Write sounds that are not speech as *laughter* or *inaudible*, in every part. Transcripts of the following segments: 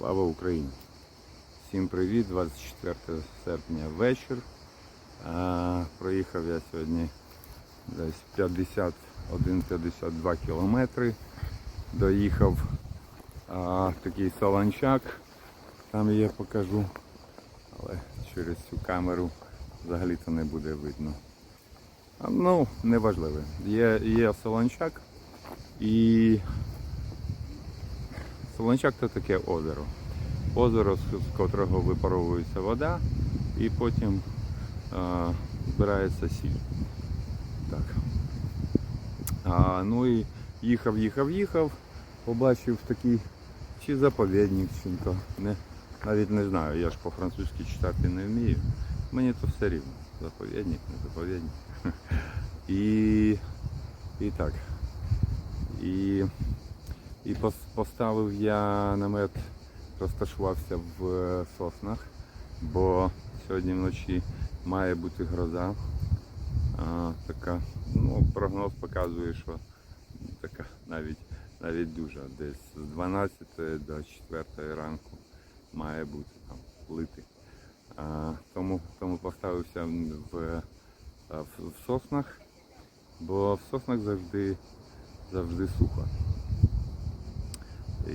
Слава Україні! Всім привіт! 24 серпня вечір. А, проїхав я сьогодні десь 51-52 кілометри. Доїхав а, такий солончак. Там я покажу, але через цю камеру взагалі-то не буде видно. А, Ну, неважливо. Є, є солончак і Солончак це таке озеро. Озеро, з котрого випаровується вода і потім а, збирається сіль. Так. А, ну і їхав, їхав, їхав, побачив такий чи заповідник, чи. Не, навіть не знаю, я ж по-французьки читати не вмію. Мені то все рівно. Заповідник, не заповідник. *laughs* І, і так. І і поставив я намет, розташувався в е, соснах, бо сьогодні вночі має бути гроза. А, така, ну, прогноз показує, що така навіть, навіть дуже. Десь з 12 до 4 ранку має бути там лити. А, тому, тому поставився в, в, в соснах, бо в соснах завжди, завжди сухо.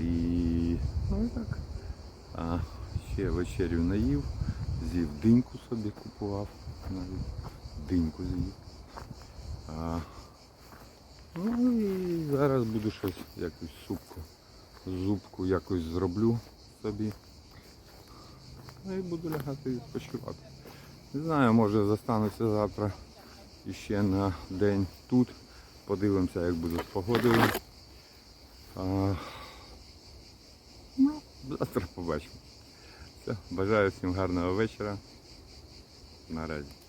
І ну і так. А, ще вечерю наїв, з'їв диньку собі купував, навіть диньку з'їв. А, ну і зараз буду щось, якусь супку, зубку якось зроблю собі. Ну і буду лягати відпочивати. Не знаю, може застануся завтра іще на день тут. Подивимося, як буде з погодою. А, завтра побачимо. Все, бажаю всім гарного вечора. Наразі.